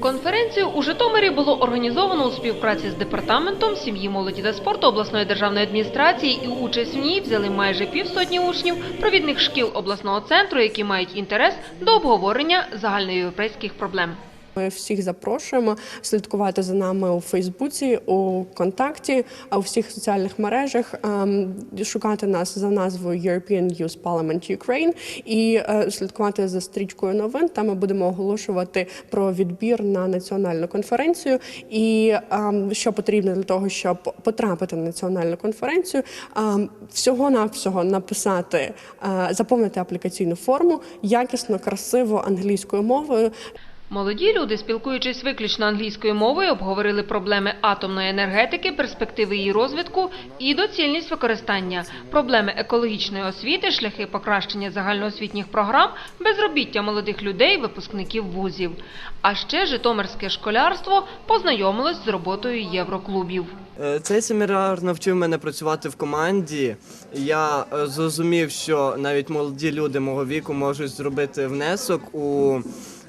Конференцію у Житомирі було організовано у співпраці з департаментом сім'ї, молоді та спорту обласної державної адміністрації, і участь в ній взяли майже півсотні учнів провідних шкіл обласного центру, які мають інтерес до обговорення загальноєвропейських проблем. Ми всіх запрошуємо слідкувати за нами у Фейсбуці, у контакті, а у всіх соціальних мережах, ем, шукати нас за назвою European Youth Parliament Ukraine і е, слідкувати за стрічкою новин. Там ми будемо оголошувати про відбір на національну конференцію. І ем, що потрібно для того, щоб потрапити на національну конференцію, ем, всього написати, е, заповнити аплікаційну форму якісно, красиво англійською мовою. Молоді люди, спілкуючись виключно англійською мовою, обговорили проблеми атомної енергетики, перспективи її розвитку і доцільність використання, проблеми екологічної освіти, шляхи покращення загальноосвітніх програм, безробіття молодих людей, випускників вузів. А ще житомирське школярство познайомилось з роботою євроклубів. Е, Цей семінар навчив мене працювати в команді. Я е, зрозумів, що навіть молоді люди мого віку можуть зробити внесок у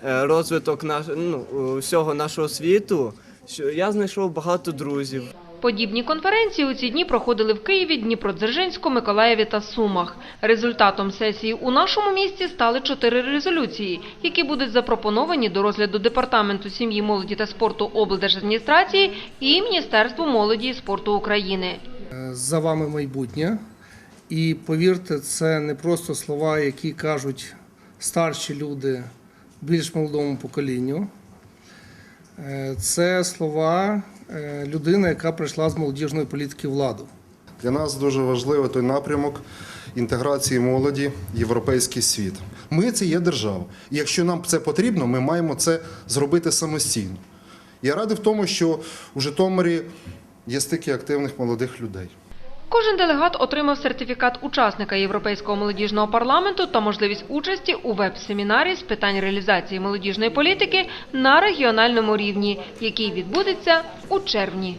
розвиток наш, ну, всього нашого світу. Що я знайшов багато друзів. Подібні конференції у ці дні проходили в Києві, Дніпродзержинську, Миколаєві та Сумах. Результатом сесії у нашому місті стали чотири резолюції, які будуть запропоновані до розгляду Департаменту сім'ї, молоді та спорту облдержадміністрації і Міністерству молоді і спорту України. за вами майбутнє. І повірте, це не просто слова, які кажуть старші люди більш молодому поколінню. Е, Це слова е, людини, яка прийшла з молодіжної політики владу. Для нас дуже важливий той напрямок інтеграції молоді в європейський світ. Ми це є держава. І якщо нам це потрібно, ми маємо це зробити самостійно. Я радий в тому, що у Житомирі є стільки активних молодих людей. Кожен делегат отримав сертифікат учасника Європейського молодіжного парламенту та можливість участі у веб-семінарі з питань реалізації молодіжної політики на регіональному рівні, який відбудеться у червні.